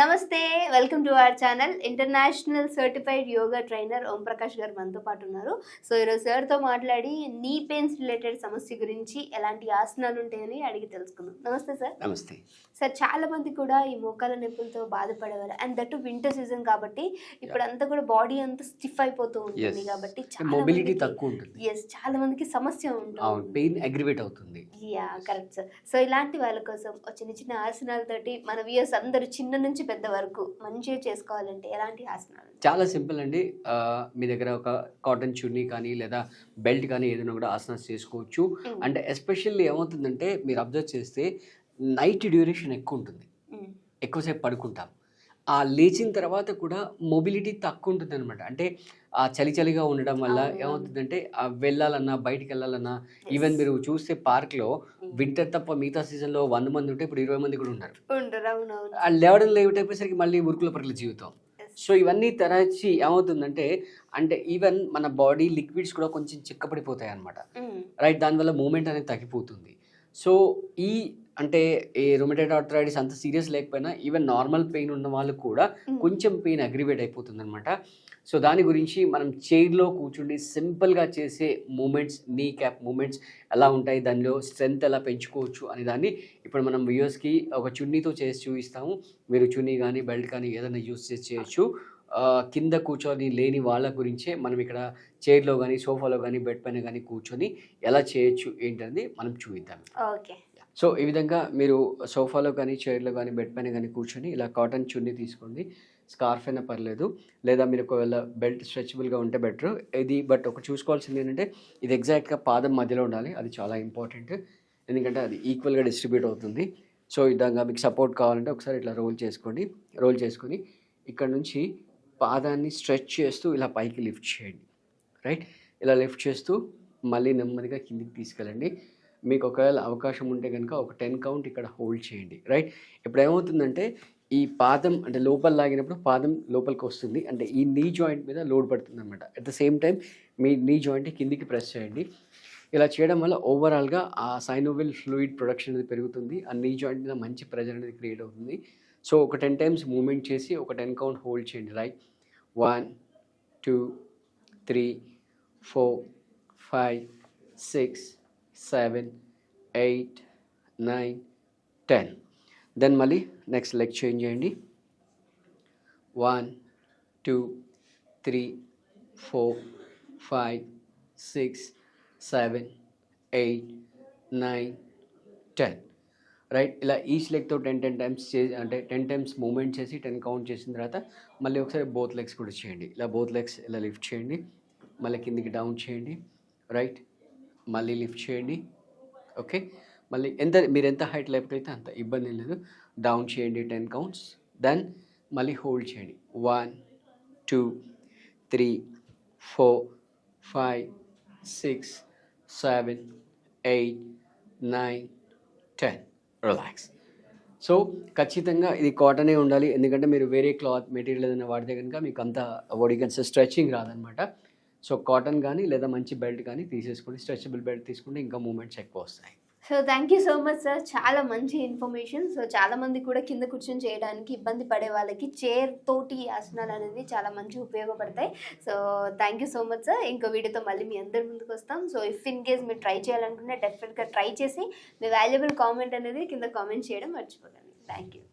నమస్తే welcome to our channel. International certified yoga trainer Om Prakash garu మనతో పాటు ఉన్నారు. సో ఈరోజు సార్తో మాట్లాడి నీ పెయిన్స్ రిలేటెడ్ సమస్య గురించి ఎలాంటి ఆసనాలు ఉంటాయని అడిగి తెలుసుకుందాం. నమస్తే సార్ నమస్తే. సార్ చాలా మంది కూడా ఈ మోకాల నొప్పులతో బాధపడేవారు. అండ్ దట్ వింటర్ సీజన్ కాబట్టి ఇప్పుడు అంతా కూడా బాడీ అంతా స్టిఫ్ అయిపోతూ ఉంటుంది. కాబట్టి మొబిలిటీ తక్కువ ఉంటుంది. ఎస్ చాలా మందికి సమస్య ఉంటుంది. పెయిన్ అగ్రివేట్ అవుతుంది. యా కరెక్ట్ సార్ సో ఇలాంటి వాళ్ళ కోసం చిన్న చిన్న ఆసనాలతోటి మన వ్యూస్ అందరూ చిన్న నుంచి పెద్ద వరకు మంచిగా చేసుకోవాలంటే ఎలాంటి ఆసనాలు చాలా సింపుల్ అండి. మీ దగ్గర ఒక కాటన్ చున్నీ కానీ లేదా బెల్ట్ కానీ ఏదైనా కూడా ఆసనాస్ చేసుకోవచ్చు. అంటే ఎస్పెషల్లీ ఏమవుతుందంటే మీరు అబ్జర్వ్ చేస్తే నైట్ డ్యూరేషన్ ఎక్కువ ఉంటుంది. ఎక్కువసేపు పడుకుంటాం. ఆ లేచిన తర్వాత కూడా మొబిలిటీ తక్కువ ఉంటుంది అనమాట అంటే ఆ చలి చలిగా ఉండడం వల్ల. ఏమవుతుందంటే వెళ్ళాలన్నా బయటికి వెళ్ళాలన్నా ఈవెన్ మీరు చూస్తే పార్క్లో వింటర్ తప్ప మిగతా సీజన్లో వంద మంది ఉంటే ఇప్పుడు ఇరవై మంది కూడా ఉన్నారు. ఉండరు అవునవును. ఆ లేవడం లేట్ అయిపోయేసరికి మళ్ళీ ఉరుకుల పరుగుల జీవితం. సో ఇవన్నీ తరచి ఏమవుతుందంటే అంటే ఈవెన్ మన బాడీ లిక్విడ్స్ కూడా కొంచెం చిక్కపడిపోతాయి అనమాట. రైట్ దానివల్ల మూమెంట్ అనేది తగ్గిపోతుంది. సో ఈ అంటే ఈ రొమటైడ్ ఆర్థరైటిస్ అంత సీరియస్ లేకపోయినా ఈవెన్ నార్మల్ పెయిన్ ఉన్న వాళ్ళు కూడా. కొంచెం పెయిన్ అగ్రివేట్ అయిపోతుంది అనమాట సో దాని గురించి మనం చైర్లో కూర్చుండి సింపుల్గా చేసే మూమెంట్స్ నీ క్యాప్ మూమెంట్స్ ఎలా ఉంటాయి దానిలో స్ట్రెంగ్త్ ఎలా పెంచుకోవచ్చు అనే దాన్ని ఇప్పుడు మనం వ్యూయర్స్కి ఒక చున్నీతో చేసి చూపిస్తాము. మీరు చున్నీ కానీ బెల్ట్ కానీ ఏదైనా యూస్ చేసి చేయొచ్చు. కింద కూర్చొని లేని వాళ్ళ గురించే మనం ఇక్కడ చైర్లో కానీ సోఫాలో కానీ బెడ్ పైన కానీ కూర్చొని ఎలా చేయొచ్చు ఏంటనేది మనం చూపిద్దాం. ఓకే. సో ఈ విధంగా మీరు సోఫాలో కానీ చైర్లో కానీ బెడ్ పైన కానీ కూర్చొని ఇలా కాటన్ చున్నీ తీసుకోండి. స్కార్ఫ్ అయినా పర్లేదు. లేదా మీరు ఒకవేళ బెల్ట్ స్ట్రెచబుల్గా ఉంటే బెటర్. ఇది బట్ ఒక చూసుకోవాల్సింది ఏంటంటే ఇది ఎగ్జాక్ట్గా పాదం మధ్యలో ఉండాలి. అది చాలా ఇంపార్టెంట్. ఎందుకంటే అది ఈక్వల్గా డిస్ట్రిబ్యూట్ అవుతుంది. సో ఈ విధంగా మీకు సపోర్ట్ కావాలంటే ఒకసారి ఇట్లా రోల్ చేసుకోండి. రోల్ చేసుకొని ఇక్కడ నుంచి పాదాన్ని స్ట్రెచ్ చేస్తూ ఇలా పైకి లిఫ్ట్ చేయండి. రైట్? ఇలా లిఫ్ట్ చేస్తూ మళ్ళీ నెమ్మదిగా కిందికి తీసుకెళ్ళండి. మీకు ఒకవేళ అవకాశం ఉంటే కనుక ఒక టెన్ కౌంట్ ఇక్కడ హోల్డ్ చేయండి. రైట్? ఇప్పుడు ఏమవుతుందంటే ఈ పాదం అంటే లోపల లాగినప్పుడు పాదం లోపలికి వస్తుంది. అంటే ఈ నీ జాయింట్ మీద లోడ్ పడుతుంది అనమాట అట్ ద సేమ్ టైం మీ నీ జాయింట్ కిందికి ప్రెస్ చేయండి. ఇలా చేయడం వల్ల ఓవరాల్గా ఆ సైనోవిల్ ఫ్లూయిడ్ ప్రొడక్షన్ అనేది పెరుగుతుంది. ఆ నీ జాయింట్ మీద మంచి ప్రెజర్ అనేది క్రియేట్ అవుతుంది. సో ఒక టెన్ టైమ్స్ మూమెంట్ చేసి ఒక టెన్ కౌంట్ హోల్డ్ చేయండి. Right? One two three four five six seven eight nine ten then మళ్ళీ నెక్స్ట్ లెగ్ చేంజ్ చేయండి. One two three four five six seven eight nine ten right ఇలా each లెగ్తో ten ten times చే అంటే ten times moment చేసి ten count చేసిన తర్వాత మళ్ళీ ఒకసారి బోత్ లెగ్స్ కూడా చేయండి. ఇలా బోత్ లెగ్స్ ఇలా లిఫ్ట్ చేయండి. మళ్ళీ కిందికి డౌన్ చేయండి. రైట్ మళ్ళీ లిఫ్ట్ చేయండి. ఓకే? మళ్ళీ ఎంత మీరు ఎంత హైట్ లేపకైతే అంత ఇబ్బంది లేదు. డౌన్ చేయండి టెన్ కౌంట్స్. దెన్ మళ్ళీ హోల్డ్ చేయండి. One two three four five six seven eight nine ten. Relax. So ఖచ్చితంగా ఇది కాటనే ఉండాలి. ఎందుకంటే మీరు వేరే క్లాత్ మెటీరియల్ ఏదైనా వాడితే కనుక మీకు అంత ఒడిగన్స్ స్ట్రెచింగ్ రాదనమాట. సో కాటన్ కానీ లేదా మంచి బెల్ట్ కానీ తీసేసుకోండి స్ట్రెచబుల్ బెల్ట్ తీసుకుంటే ఇంకా మూమెంట్స్ ఎక్కువ వస్తాయి. So thank you so much sir. చాలా మంచి ఇన్ఫర్మేషన్. సో చాలా మంది కూడా కింద కూర్చొని చేయడానికి ఇబ్బంది పడే వాళ్ళకి చైర్ తోటి ఆసనాలు అనేది చాలా మంచి ఉపయోగపడతాయి. So thank you so much sir. ఇంకో వీడియోతో మళ్ళీ మీ అందరి ముందుకు వస్తాం. సో ఇఫ్ ఇన్ కేస్ మీరు ట్రై చేయాలనుకుంటే డెఫినెట్గా ట్రై చేసి మీ వాల్యుబుల్ కామెంట్ అనేది కింద కామెంట్ చేయడం మర్చిపోకండి. Thank you